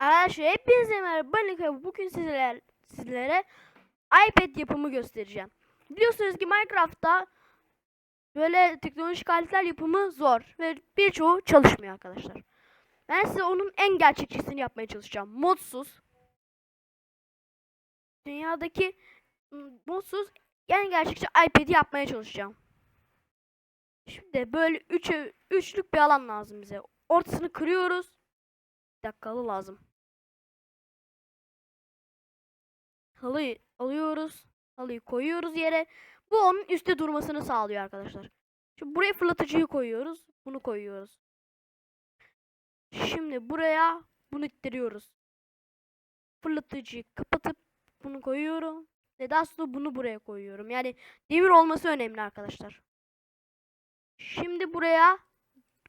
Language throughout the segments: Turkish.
Arkadaşlar hepinize merhaba. Ben. Bugün sizlere, sizlere iPad yapımı göstereceğim. Biliyorsunuz ki Minecraft'ta böyle teknolojik aletler yapımı zor ve birçoğu çalışmıyor arkadaşlar. Ben size onun en gerçekçisini yapmaya çalışacağım. Modsuz. Dünyadaki ım, modsuz en gerçekçi iPad'i yapmaya çalışacağım. Şimdi böyle üç, üçlük bir alan lazım bize. Ortasını kırıyoruz. Bir dakika halı lazım. Halıyı alıyoruz. Halıyı koyuyoruz yere. Bu onun üstte durmasını sağlıyor arkadaşlar. Şimdi buraya fırlatıcıyı koyuyoruz. Bunu koyuyoruz. Şimdi buraya bunu ittiriyoruz. Fırlatıcıyı kapatıp bunu koyuyorum. Ve daha sonra bunu buraya koyuyorum. Yani demir olması önemli arkadaşlar. Şimdi buraya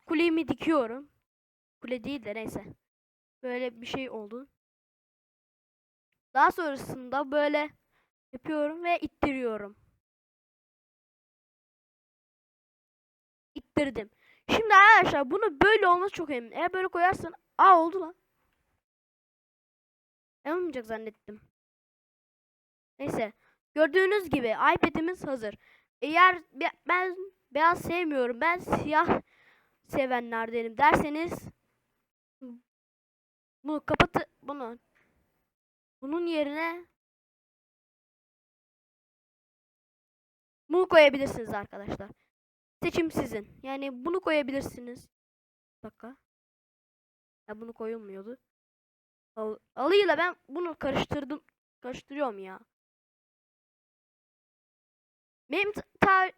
kulemi dikiyorum. Kule değil de neyse. Böyle bir şey oldu. Daha sonrasında böyle yapıyorum ve ittiriyorum. İttirdim. Şimdi arkadaşlar bunu böyle olması çok önemli. Eğer böyle koyarsan aa oldu lan. Olmayacak zannettim. Neyse. Gördüğünüz gibi iPad'imiz hazır. Eğer be- ben beyaz sevmiyorum. Ben siyah sevenlerdenim derseniz bunu kapatı bunu bunun yerine bunu koyabilirsiniz arkadaşlar. Seçim sizin. Yani bunu koyabilirsiniz. Bir dakika. Ya bunu koyulmuyordu. Al alıyla ben bunu karıştırdım. Karıştırıyorum ya. Benim ta-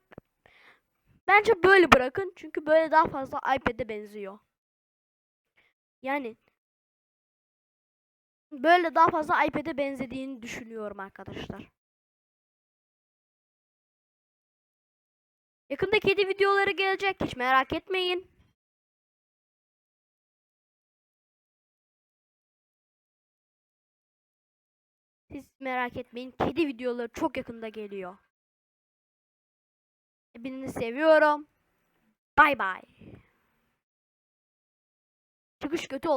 bence böyle bırakın. Çünkü böyle daha fazla iPad'e benziyor. Yani böyle daha fazla iPad'e benzediğini düşünüyorum arkadaşlar. Yakında kedi videoları gelecek. Hiç merak etmeyin. Siz merak etmeyin. Kedi videoları çok yakında geliyor. Hepinizi seviyorum. Bay bay. Çıkış kötü oldu.